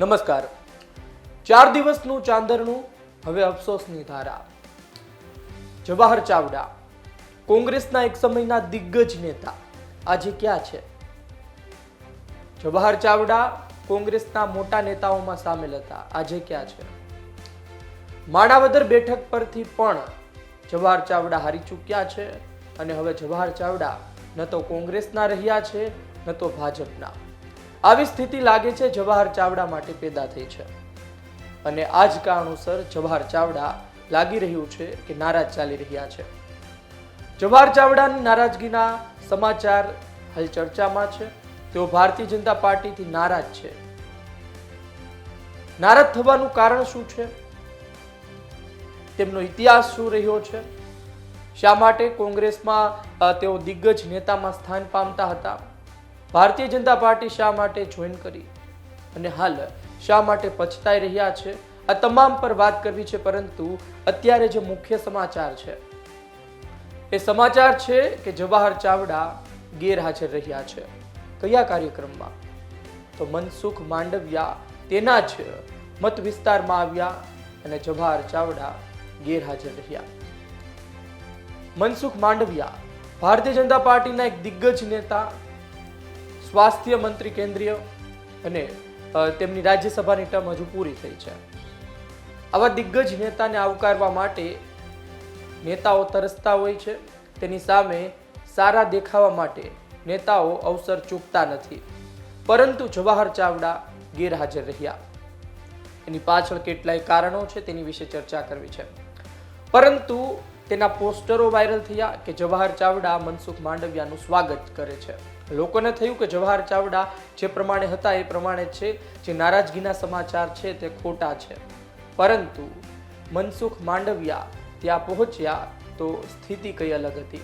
નમસ્કાર. ચાર દિવસનું ચાંદરનું હવે અફસોસની ધારા. જવાહર ચાવડા, કોંગ્રેસના એક સમયના દિગ્ગજ નેતા, આજે ક્યાં છે? જવાહર ચાવડા કોંગ્રેસના મોટા નેતાઓમાં સામેલ હતા, આજે ક્યાં છે? માણાવદર બેઠક પરથી પણ જવાહર ચાવડા હારી ચૂક્યા છે, અને હવે જવાહર ચાવડા ન તો કોંગ્રેસના રહ્યા છે, ન તો ભાજપના. આવી સ્થિતિ લાગે છે, જવાહર ચાવડા માટે પેદા થઈ છે. અને આ જ કારણોસર જવાહર ચાવડા લાગી રહ્યું છે કે નારાજ ચાલી રહ્યા છે. જવાહર ચાવડાની નારાજગીના સમાચાર હાલ ચર્ચામાં છે. તેઓ ભારતીય જનતા પાર્ટીથી નારાજ છે. નારાજ થવાનું કારણ શું છે? તેમનો ઇતિહાસ શું રહ્યો છે? શા માટે કોંગ્રેસમાં તેઓ દિગ્ગજ નેતામાં સ્થાન પામતા હતા? ભારતીય જનતા પાર્ટી શા માટે જોઈન કરી? અને હાલ શા માટે પછતાઈ રહ્યા છે? આ તમામ પર વાત કરવી છે, પરંતુ અત્યારે જે મુખ્ય સમાચાર છે, એ સમાચાર છે કે જવાહર ચાવડા ગેરહાજર રહ્યા છે. કયા કાર્યક્રમમાં? તો મનસુખ માંડવિયા તેના જ મત વિસ્તારમાં આવ્યા અને જવાહર ચાવડા ગેરહાજર રહ્યા. મનસુખ માંડવિયા ભારતીય જનતા પાર્ટીના એક દિગ્ગજ નેતા સ્વાસ્થ્ય મંત્રી કેન્દ્રીય અને તેમની રાજ્યસભાની ટર્મ હજુ પૂરી થઈ છે. આવા દિગ્ગજ નેતાને આવકારવા માટે નેતાઓ તરસતા હોય છે. તેની સામે સારા દેખાવા માટે નેતાઓ અવસર ચૂકતા નથી. પરંતુ જવાહર ચાવડા ગેરહાજર રહ્યા. એની પાછળ કેટલાય કારણો છે તેની વિશે ચર્ચા કરવી છે. પરંતુ તેના પોસ્ટરો વાયરલ થયા કે જવાહર ચાવડા મનસુખ માંડવિયાનું સ્વાગત કરે છે. લોકોને થયું કે જવાહર ચાવડા જે પ્રમાણે હતા એ પ્રમાણે છે, જે નારાજગીના સમાચાર છે તે ખોટા છે. પરંતુ મનસુખ માંડવિયા ત્યાં પહોંચ્યા તો સ્થિતિ કઈ અલગ હતી.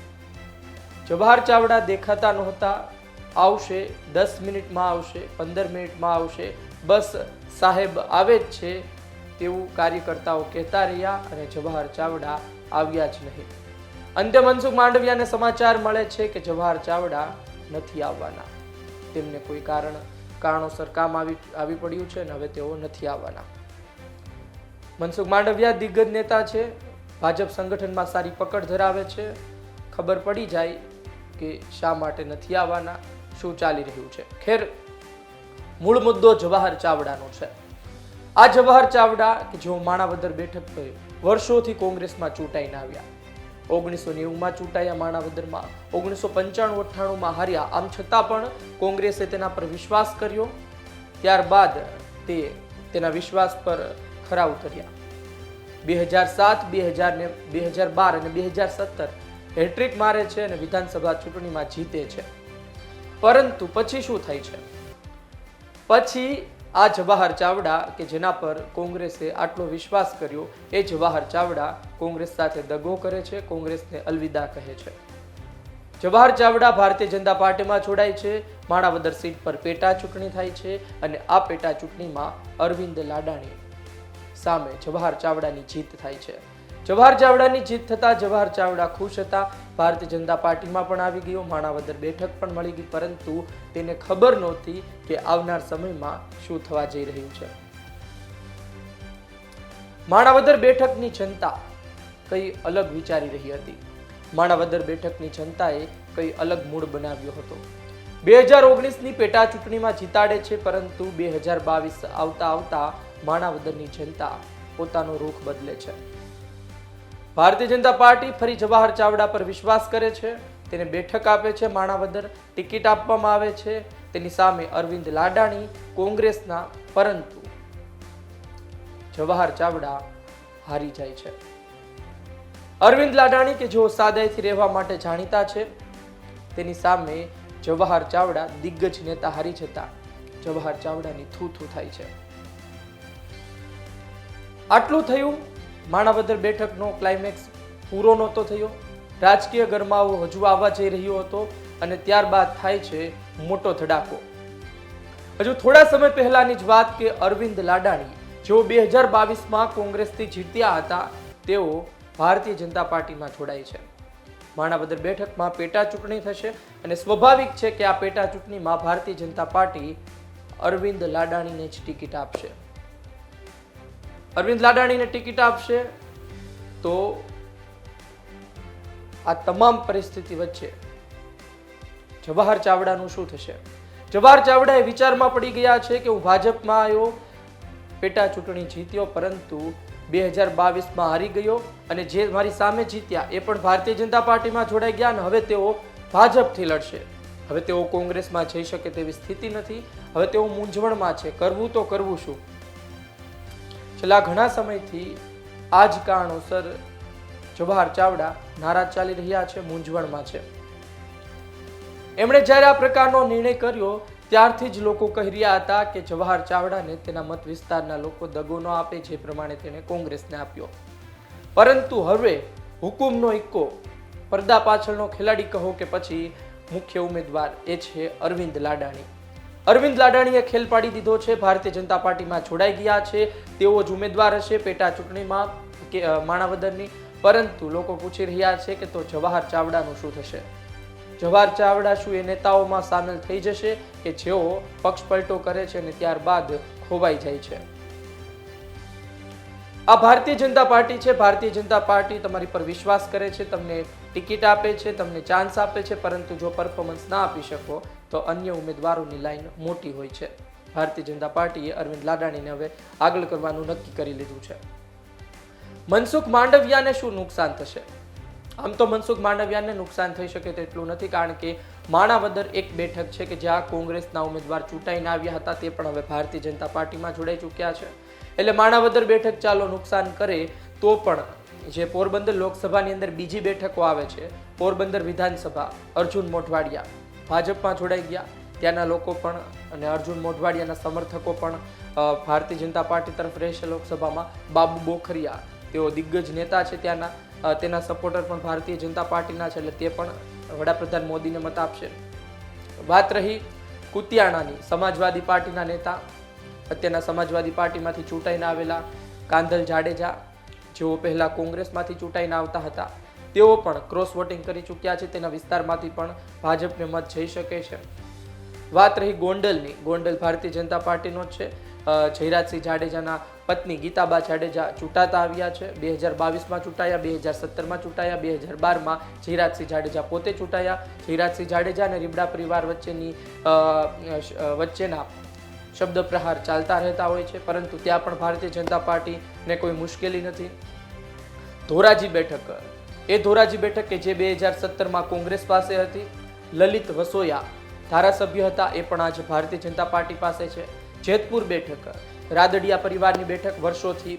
જવાહર ચાવડા દેખાતા નહોતા, આવશે, દસ મિનિટમાં આવશે, પંદર મિનિટમાં આવશે, બસ સાહેબ આવે જ છે તેવું કાર્યકર્તાઓ કહેતા રહ્યા અને જવાહર ચાવડા આવ્યા જ નહીં. અંતે મનસુખ માંડવિયાને સમાચાર મળે છે કે જવાહર ચાવડા નથી આવવાના. તેમને કોઈ કારણ, કારણોસર કામ આવી આવી પડ્યું છે અને હવે તેઓ નથી આવવાના. મનસુખ માંડવિયા દિગ્ગજ નેતા છે. ભાજપ સંગઠનમાં સારી પકડ ધરાવે છે. ખબર પડી જાય કે શા માટે નથી આવવાના, શું ચાલી રહ્યું છે. ખેર, મૂળ મુદ્દો જવાહર ચાવડાનો છે. આ જવાહર ચાવડા કે જેઓ માણાવદર બેઠક પર વર્ષોથી કોંગ્રેસમાં ચૂંટાઈને આવ્યા. ઓગણીસો નેવુંમાં ચૂંટાયા માણાવદરમાં. ઓગણીસો પંચાણું અઠ્ઠાણુંમાં હાર્યા. આમ છતાં પણ કોંગ્રેસે તેના પર વિશ્વાસ કર્યો. ત્યારબાદ તે તેના વિશ્વાસ પર ખરા ઉતર્યા બે હજાર સાત બે હજાર ને બે હજાર બાર અને બે હજાર સત્તર હેટ્રિક મારે છે અને વિધાનસભા ચૂંટણીમાં જીતે છે. પરંતુ પછી શું થાય છે? પછી આ જવાહર ચાવડા કે જેના પર કોંગ્રેસે આટલો વિશ્વાસ કર્યો, એ જવાહર ચાવડા કોંગ્રેસ સાથે દગો કરે છે, કોંગ્રેસને અલવિદા કહે છે. જવાહર ચાવડા ભારતીય જનતા પાર્ટીમાં જોડાય છે, માણાવદર સીટ પર પેટા ચૂંટણી થાય છે અને આ પેટા ચૂંટણીમાં અરવિંદ લાડાણી સામે જવાહર ચાવડાની જીત થાય છે. જવાહર ચાવડાની જીત થતા જવાહર ચાવડા ખુશ હતા. ભારતીય જનતા પાર્ટીમાં પણ આવી ગયો. માણાવદર બેઠક પણ મળી ગઈ, પરંતુ તેને ખબર નહોતી કે આવનાર સમયમાં શું થવા જઈ રહ્યું છે. માણાવદર બેઠકની જનતા કઈ અલગ વિચારી રહી હતી. માણાવદર બેઠકની જનતાએ કઈ અલગ મૂળ બનાવ્યો હતો. બે હજાર ઓગણીસની પેટા ચૂંટણીમાં જીતાડે છે, પરંતુ બે હજાર બાવીસ આવતા આવતા માણાવદરની જનતા પોતાનો રૂખ બદલે છે. ભારતીય જનતા પાર્ટી ફરી જવાહર ચાવડા પર વિશ્વાસ કરે છે. તેને બેઠક આપે છે માણાવદર. ટિકિટ આપવામાં આવે છે. તેની સામે અરવિંદ લાડાણી, કોંગ્રેસના પરંતુ જવાહર ચાવડા હારી જાય છે. અરવિંદ લાડાણી કે જેઓ સાદાઈથી રહેવા માટે જાણીતા છે, તેની સામે જવાહર ચાવડા દિગ્ગજ નેતા હારી જતા જવાહર ચાવડાની થૂ થૂ થાય છે. આટલું થયું માણાવદર બેઠકનો ક્લાઇમેક્સ પૂરો નહોતો થયો. રાજકીય ગરમાવો હજુ આવવા જઈ રહ્યો હતો અને ત્યારબાદ થાય છે મોટો ધડાકો. હજુ થોડા સમય પહેલાની જ વાત કે અરવિંદ લાડાણી, જેઓ બે હજાર બાવીસમાં કોંગ્રેસથી જીત્યા હતા, તેઓ ભારતીય જનતા પાર્ટીમાં જોડાય છે. માણાવદર બેઠકમાં પેટા ચૂંટણી થશે અને સ્વાભાવિક છે કે આ પેટા ચૂંટણીમાં ભારતીય જનતા પાર્ટી અરવિંદ લાડાણીને જ ટિકિટ આપશે. અરવિંદ લાડાણીને ટિકિટ આપશે તો આ તમામ પરિસ્થિતિ વચ્ચે જવાહર ચાવડાનું શું થશે? જવાહર ચાવડા એ વિચારમાં પડી ગયા છે કે હું ભાજપમાં આવ્યો, પેટા ચૂંટણી જીત્યો, પરંતુ બે હજાર બાવીસમાં હારી ગયો અને જે મારી સામે જીત્યા એ પણ ભારતીય જનતા પાર્ટીમાં જોડાઈ ગયા અને હવે તેઓ ભાજપથી લડશે. હવે તેઓ કોંગ્રેસમાં જઈ શકે તેવી સ્થિતિ નથી. હવે તેઓ મૂંઝવણમાં છે. કરવું તો કરવું શું? છેલ્લા ઘણા સમયથી આ જ કારણોસર જવાહર ચાવડા નારાજ ચાલી રહ્યા છે, મૂંઝવણમાં છે. એમણે જ્યારે આ પ્રકારનો નિર્ણય કર્યો, ત્યારથી જ લોકો કહી રહ્યા હતા કે જવાહર ચાવડાને તેના મત વિસ્તારના લોકો દગો ન આપે જે પ્રમાણે તેણે કોંગ્રેસને આપ્યો. પરંતુ હવે હુકુમનો ઇક્કો પડદા પાછળનો ખેલાડી કહો કે પછી મુખ્ય ઉમેદવાર એ છે અરવિંદ લાડાણી. અરવિંદ લાડાણીએ ખેલ પાડી દીધો છે. ભારતીય જનતા પાર્ટીમાં જોડાઈ ગયા છે. તેઓ જ ઉમેદવાર હશે પેટા ચૂંટણીમાં કે માણાવદરની. પરંતુ લોકો પૂછી રહ્યા છે કે તો જવાહર ચાવડાનું શું થશે? જવાહર ચાવડા શું એ નેતાઓમાં સામેલ થઈ જશે કે જેઓ પક્ષ પલટો કરે છે અને ત્યારબાદ ખોવાઈ જાય છે? આ ભારતીય જનતા પાર્ટી છે. ભારતીય જનતા પાર્ટી તમારી પર વિશ્વાસ કરે છે. તમને ટિકિટ આપે છે, તમને ચાન્સ આપે છે, પરંતુ જો પરફોર્મન્સ ના આપી શકો, તો અન્ય ઉમેદવારોની લાઈન મોટી હોય છે. ભારતીય જનતા પાર્ટીએ અરવિંદ લાડાણીને હવે આગળ કરવાનું નક્કી કરી લીધું છે. મનસુખ માંડવિયાને શું નુકસાન થશે? આમ તો મનસુખ માંડવિયાને નુકસાન થઈ શકે તેટલું નથી, કારણ કે માણાવદર એક બેઠક છે કે જ્યાં કોંગ્રેસના ઉમેદવાર ચૂંટાઈને આવ્યા હતા, તે પણ હવે ભારતીય જનતા પાર્ટીમાં જોડાઈ ચૂક્યા છે. એટલે માણાવદર બેઠક ચાલો નુકસાન કરે, તો પણ જે પોરબંદર લોકસભાની અંદર બીજી બેઠકો આવે છે, પોરબંદર વિધાનસભા, અર્જુન મોઢવાડિયા ભાજપમાં જોડાઈ ગયા. ત્યાંના લોકો પણ અને અર્જુન મોઢવાડિયાના સમર્થકો પણ ભારતીય જનતા પાર્ટી તરફ રહેશે લોકસભામાં. બાબુ બોખરિયા, તેઓ દિગ્ગજ નેતા છે ત્યાંના તેના સપોર્ટર પણ ભારતીય જનતા પાર્ટીના છે એટલે તે પણ વડાપ્રધાન મોદીને મત આપશે. વાત રહી કુતિયાણાની, સમાજવાદી પાર્ટીના નેતા. અત્યારના સમાજવાદી પાર્ટીમાંથી ચૂંટાઈને આવેલા કાંધલ જાડેજા જેઓ પહેલા કોંગ્રેસમાંથી ચૂંટાઈને આવતા હતા, તેઓ પણ ક્રોસ વોટિંગ કરી ચૂક્યા છે. તેના વિસ્તારમાંથી પણ ભાજપને મત જઈ શકે છે. વાત રહી ગોંડલની. ગોંડલ ભારતીય જનતા પાર્ટીનો જ છે. જયરાજસિંહ જાડેજાના પત્ની ગીતાબા જાડેજા ચૂંટાતા આવ્યા છે. બે હજાર બાવીસમાં ચૂંટાયા, બે હજાર સત્તરમાં ચૂંટાયા, બે હજાર બારમાં જયરાજસિંહ જાડેજા પોતે ચૂંટાયા. જયરાજસિંહ જાડેજા અને રીબડા પરિવાર વચ્ચેની વચ્ચેના શબ્દ પ્રહાર ચાલતા રહેતા હોય છે, પરંતુ ત્યાં પણ ભારતીય જનતા પાર્ટીને કોઈ મુશ્કેલી નથી. ધોરાજી બેઠક. એ ધોરાજી બેઠક કે જે બે હજાર સત્તરમાં કોંગ્રેસ પાસે હતી, લલિત વસોયા ધારાસભ્ય હતા, એ પણ આજે ભારતીય જનતા પાર્ટી પાસે છે. જેતપુર બેઠક. રાદડિયા પરિવારની બેઠક વર્ષોથી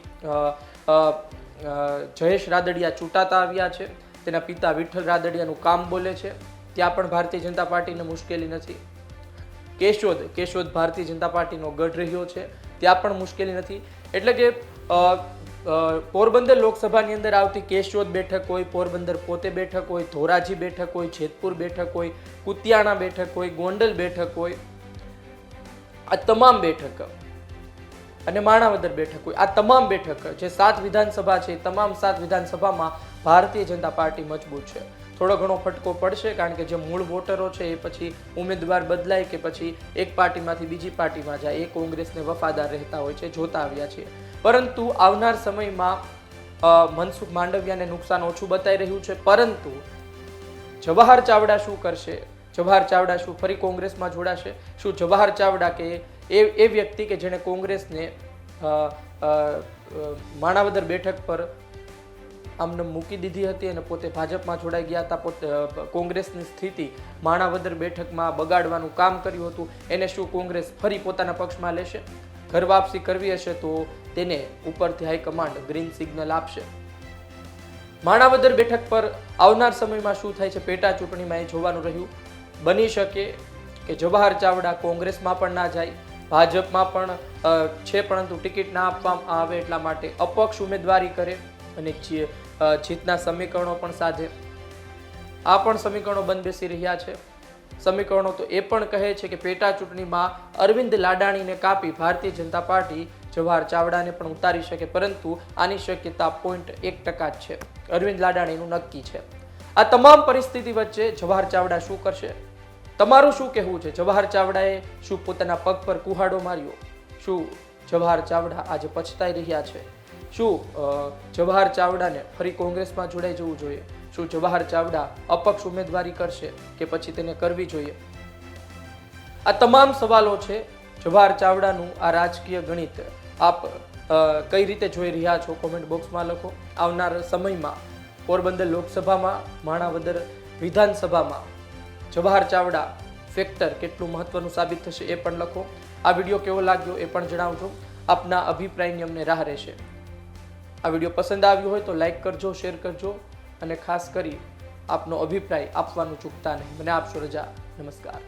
જયેશ રાદડિયા ચૂંટાતા આવ્યા છે. તેના પિતા વિઠ્ઠલ રાદડિયાનું કામ બોલે છે. ત્યાં પણ ભારતીય જનતા પાર્ટીને મુશ્કેલી નથી. કેશોદ કેશોદ ભારતીય જનતા પાર્ટીનો ગઢ રહ્યો છે. ત્યાં પણ મુશ્કેલી નથી. એટલે કે પોરબંદર લોકસભાની અંદર આવતી કેશોદ બેઠક હોય, પોરબંદર પોતે બેઠક હોય, ધોરાજી બેઠક હોય જેતપુર બેઠક હોય, કુતિયાણા બેઠક હોય, ગોંડલ બેઠક હોય, આ તમામ બેઠક અને માણાવદર બેઠક હોય, આ તમામ બેઠક જે સાત વિધાનસભા છે તમામ સાત વિધાનસભામાં ભારતીય જનતા પાર્ટી મજબૂત છે. થોડો ઘણો ફટકો પડશે કારણ કે જે મૂળ વોટરો છે એ પછી ઉમેદવાર બદલાય કે પછી એક પાર્ટીમાંથી બીજી પાર્ટીમાં જાય. એ કોંગ્રેસને વફાદાર રહેતા હોય છે, જોતા આવ્યા છીએ. પરંતુ આવનાર સમયમાં મનસુખ માંડવિયાને નુકસાન ઓછું બતાવી રહ્યું છે. પરંતુ જવાહર ચાવડા શું કરશે? જવાહર ચાવડા શું ફરી કોંગ્રેસમાં જોડાશે? શું જવાહર ચાવડા કે એ એ વ્યક્તિ કે જેણે કોંગ્રેસને માણાવદર બેઠક પર આમને મૂકી દીધી હતી અને પોતે ભાજપમાં જોડાઈ ગયા હતા. પોતે કોંગ્રેસની સ્થિતિ માણાવદર બેઠકમાં બગાડવાનું કામ કર્યું હતું. એને શું કોંગ્રેસ ફરી પોતાના પક્ષમાં લેશે? ઘર વાપસી કરવી હશે તો તેને ઉપરથી હાઈકમાન્ડ ગ્રીન સિગ્નલ આપશે. માણાવદર બેઠક પર આવનાર સમયમાં શું થાય છે? પેટા ચૂંટણીમાં એ જોવાનું રહ્યું. બની શકે કે જવાહર ચાવડા કોંગ્રેસમાં પણ ના જાય. ભાજપમાં પણ છે, પરંતુ ટિકિટ ના આપવામાં આવે એટલા માટે અપક્ષ ઉમેદવારી કરે. અને જીતના સમીકરણો પણ સાધે. આ પણ સમીકરણો બંધ બેસી રહ્યા છે. સમીકરણો તો એ પણ કહે છે કે પેટા ચૂંટણીમાં અરવિંદ લાડાણીને કાપી ભારતીય જનતા પાર્ટી જવાહર ચાવડાને પણ ઉતારી શકે, પરંતુ આની શક્યતા પોઈન્ટ એક ટકા જ છે. અરવિંદ લાડાણીનું નક્કી છે. આ તમામ પરિસ્થિતિ વચ્ચે જવાહર ચાવડા શું કરશે? તમારું શું કહેવું છે? જવાહર ચાવડાએ શું પોતાના પગ પર કુહાડો માર્યો? શું જવાહર ચાવડા આજે પછતાઈ રહ્યા છે? શું જવાહર ચાવડાને ફરી કોંગ્રેસમાં જોડાઈ જવું જોઈએ? શું જવાહર ચાવડા અપક્ષ ઉમેદવારી કરશે કે પછી તેને કરવી જોઈએ? આ તમામ સવાલો છે જવાહર ચાવડાનું આ રાજકીય ગણિત. આપ કઈ રીતે જોઈ રહ્યા છો? કોમેન્ટ બોક્સમાં લખો. આવનાર સમયમાં પોરબંદર લોકસભામાં, માણાવદર વિધાનસભામાં જવાહર ચાવડા ફેક્ટર કેટલું મહત્વનું સાબિત થશે એ પણ લખો. આ વીડિયો કેવો લાગ્યો એ પણ જણાવજો. આપના અભિપ્રાયની અમને રાહ રહેશે. આ વીડિયો પસંદ આવ્યો હોય તો લાઇક કરજો, શેર કરજો અને ખાસ કરી આપનો અભિપ્રાય આપવાનું ચૂકતા નહીં. મને આપશો રજા. નમસ્કાર.